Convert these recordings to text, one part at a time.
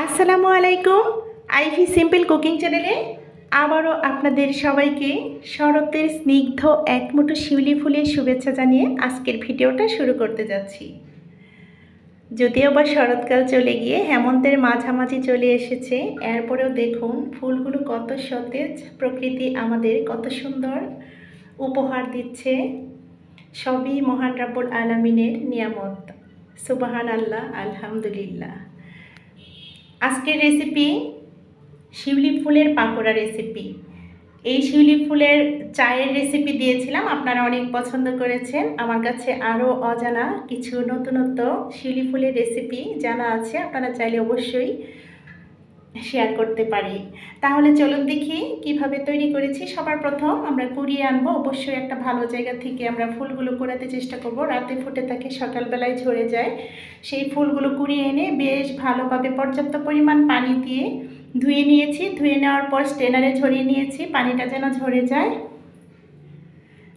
আসসালামু আলাইকুম, ivy simple cooking চ্যানেলে আবারও আপনাদের সবাইকে শরতের স্নিগ্ধ একমুঠো শিউলি ফুলের শুভেচ্ছা জানিয়ে আজকের ভিডিওটা শুরু করতে যাচ্ছি। যদিও বা শরৎকাল চলে গিয়ে হেমন্তের মাঝামাঝি চলে এসেছে, এরপরেও দেখুন ফুলগুলো কত সতেজ, প্রকৃতি আমাদের কত সুন্দর উপহার দিচ্ছে। সবই মহান রাব্বুল আলামিনের নিয়ামত। সুবাহান আল্লাহ আলহামদুলিল্লাহ। আজকের রেসিপি শিউলি ফুলের পাকোড়া রেসিপি এই শিউলি ফুলের চায়ের রেসিপি দিয়েছিলাম, আপনারা অনেক পছন্দ করেছেন। আমার কাছে আরও অজানা কিছু নতুনত্ব শিউলি ফুলের রেসিপি জানা আছে, আপনারা চাইলে অবশ্যই শেয়ার করতে পারি। তাহলে চলুন দেখি কীভাবে তৈরি করেছি। সবার প্রথম আমরা কুড়িয়ে আনব। অবশ্যই একটা ভালো জায়গা থেকে আমরা ফুলগুলো কুড়াতে চেষ্টা করব। রাতে ফুটে থাকে, সকালবেলায় ঝরে যায়। সেই ফুলগুলো কুড়িয়ে এনে বেশ ভালোভাবে পর্যাপ্ত পরিমাণ পানি দিয়ে ধুয়ে নিয়েছি। ধুয়ে নেওয়ার পর স্টেনারে ঝরিয়ে নিয়েছি। পানিটা যেন ঝরে যায়।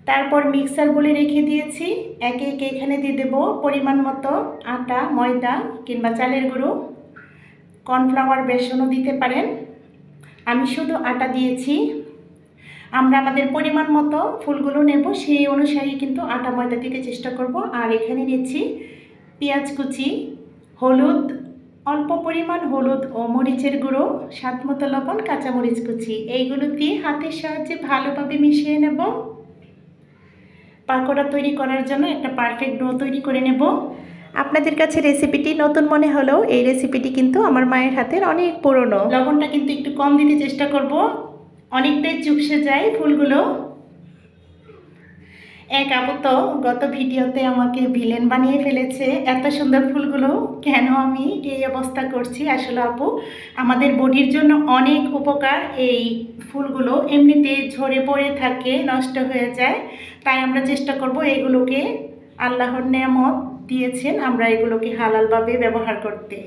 তারপর মিক্সার বলে রেখে দিয়েছি। একে একে এখানে দিয়ে দেবো পরিমাণ মতো আটা, ময়দা কিংবা চালের গুঁড়ো। কর্নফ্লাওয়ার বেসনও দিতে পারেন। আমি শুধু আটা দিয়েছি। আমরা আমাদের পরিমাণ মতো ফুলগুলো নেব, সেই অনুসারে কিন্তু আটা ময়দা দিতে চেষ্টা করব। আর এখানে নিচ্ছি পেঁয়াজ কুচি, হলুদ, অল্প পরিমাণ হলুদ ও মরিচের গুঁড়ো, স্বাদ মতো লবণ, কাঁচামরিচ কুচি। এইগুলো দিয়ে হাতের সাহায্যে ভালোভাবে মিশিয়ে নেব। পাকোড়া তৈরি করার জন্য একটা পারফেক্ট ডো তৈরি করে নেব। আপনাদের কাছে রেসিপিটি নতুন মনে হলেও এই রেসিপিটি কিন্তু আমার মায়ের হাতের অনেক পুরনো। লবণটা কিন্তু একটু কম দিতে চেষ্টা করব। অনেকটাই চুপসে যায় ফুলগুলো। এক আপু তো গত ভিডিওতে আমাকে ভিলেন বানিয়ে ফেলেছে এত সুন্দর ফুলগুলো। কেন আমি এই অবস্থা করছি? আসলে আপু, আমাদের বডির জন্য অনেক উপকার এই ফুলগুলো। এমনিতে ঝরে পড়ে থাকে, নষ্ট হয়ে যায়। তাই আমরা চেষ্টা করব এগুলোকে আল্লাহর নেয়ামত দিয়েছেন আমরা এগুলোকে হালালভাবে ব্যবহার করতে।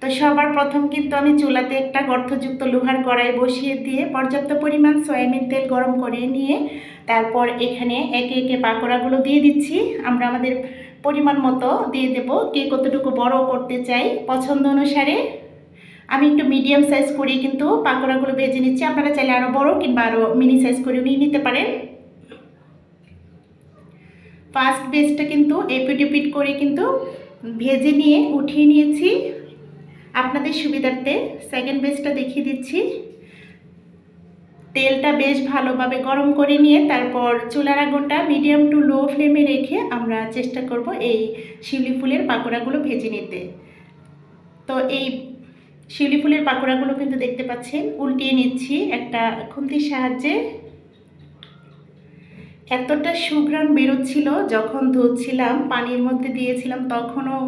তো সবার প্রথম কিন্তু আমি চুলাতে একটা গর্তযুক্ত লোহার কড়াই বসিয়ে দিয়ে পর্যাপ্ত পরিমাণ সয়াবিন তেল গরম করে নিয়ে তারপর এখানে একে একে পাকোড়াগুলো দিয়ে দিচ্ছি। আমরা আমাদের পরিমাণ মতো দিয়ে দেব। কে কতটুকু বড় করতে চাই পছন্দ অনুসারে। আমি একটু মিডিয়াম সাইজ করে কিন্তু পাকোড়াগুলো ভেজে নিচ্ছি। আপনারা চাইলে আরও বড় কিংবা আরও মিনি সাইজ করে নিয়ে নিতে পারেন। ফার্স্ট বেসটা কিন্তু এপিট করে কিন্তু ভেজে নিয়ে, উঠিয়ে নিয়েছি। আপনাদের সুবিধার্থে সেকেন্ড বেসটা দেখিয়ে দিচ্ছি। তেলটা বেশ ভালোভাবে গরম করে নিয়ে, তারপর চুলার আগুনটা মিডিয়াম টু লো ফ্লেমে রেখে আমরা চেষ্টা করব এই শিউলি ফুলের পাকোড়াগুলো ভেজে নিতে। তো এই শিউলি ফুলের পাকোড়াগুলো কিন্তু দেখতে পাচ্ছেন, উল্টিয়ে নিচ্ছি একটা খুন্তির সাহায্যে। এতটা সুঘ্রাণ বেরোচ্ছিল যখন ধুচ্ছিলাম পানির মধ্যে দিয়েছিলাম, তখনও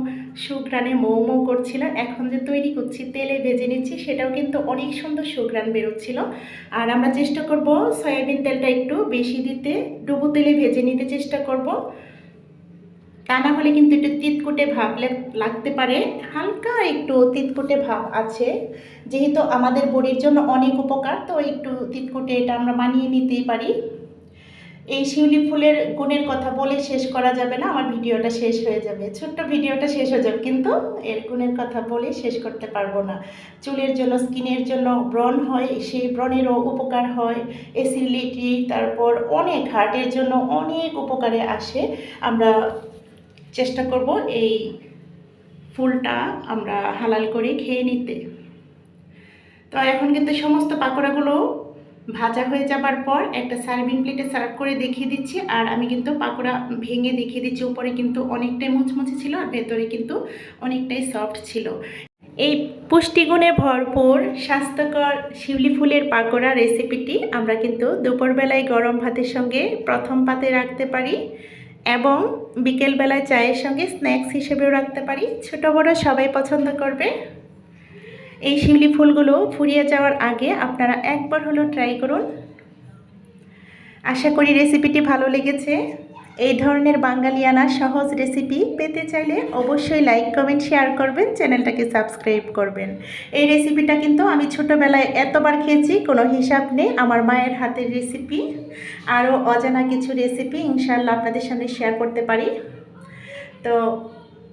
সুঘ্রাণে মৌ মৌ করছিল। এখন যে তৈরি করছি, তেলে ভেজে নিচ্ছি, সেটাও কিন্তু অনেক সুন্দর সুঘ্রাণ বেরোচ্ছিল। আর আমরা চেষ্টা করব সয়াবিন তেলটা একটু বেশি দিতে, ডুবো তেলে ভেজে নিতে চেষ্টা করব। তা না হলে কিন্তু একটু তিতকুটে ভাব লাগতে পারে। হালকা একটু তিতকুটে ভাব আছে। যেহেতু আমাদের বডির জন্য অনেক উপকার, তো একটু তিতকুটে এটা আমরা মানিয়ে নিতেই পারি। এই শিউলি ফুলের গুণের কথা বলে শেষ করা যাবে না, আমার ভিডিওটা শেষ হয়ে যাবে। ছোট্ট ভিডিওটা শেষ হয়ে যাবে, কিন্তু এর গুণের কথা বলে শেষ করতে পারব না। চুলের জন্য, স্কিনের জন্য ব্রণ হয়, সেই ব্রণেরও উপকার হয় অ্যাসিডিটি তারপর অনেক হার্টের জন্য অনেক উপকারে আসে। আমরা চেষ্টা করব এই ফুলটা আমরা হালাল করে খেয়ে নিতে। তো এখন কিন্তু সমস্ত পাকোড়াগুলো ভাজা হয়ে যাবার পর একটা সার্ভিং প্লেটে সার্ভ করে দেখিয়ে দিচ্ছি। আর আমি কিন্তু পাকোড়া ভেঙে দেখিয়ে দিচ্ছি, উপরে কিন্তু অনেকটাই মুচমুচে ছিল আর ভেতরে কিন্তু অনেকটাই সফট ছিল। এই পুষ্টিগুণে ভরপুর, স্বাস্থ্যকর শিউলি ফুলের পাকোড়া রেসিপিটি আমরা কিন্তু দুপুরবেলায় গরম ভাতের সঙ্গে প্রথম পাতে রাখতে পারি এবং বিকেলবেলায় চায়ের সঙ্গে স্ন্যাক্স হিসেবেও রাখতে পারি। ছোট বড় সবাই পছন্দ করবে। এই শিউলি ফুলগুলো ফুরিয়ে যাওয়ার আগে আপনারা একবার হলো ট্রাই করুন। আশা করি রেসিপিটি ভালো লেগেছে। এই ধরনের বাঙালিয়ানা সহজ রেসিপি পেতে চাইলে অবশ্যই লাইক কমেন্ট শেয়ার করবেন, চ্যানেলটাকে সাবস্ক্রাইব করবেন। এই রেসিপিটা কিন্তু আমি ছোটোবেলায় এতবার খেয়েছি, কোনো হিসাব নেই, আমার মায়ের হাতের রেসিপি আরও অজানা কিছু রেসিপি ইনশাল্লাহ আপনাদের সামনে শেয়ার করতে পারি। তো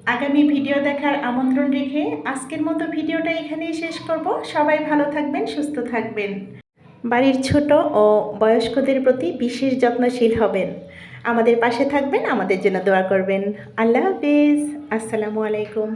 আগামী ভিডিও দেখার আমন্ত্রণ রেখে আজকের মতো ভিডিওটা এখানেই শেষ করব। সবাই ভালো থাকবেন, সুস্থ থাকবেন। বাড়ির ছোট ও বয়স্কদের প্রতি বিশেষ যত্নশীল হবেন। আমাদের পাশে থাকবেন, আমাদের জন্য দোয়া করবেন। আল্লাহ হাফিজ। আসসালামু আলাইকুম।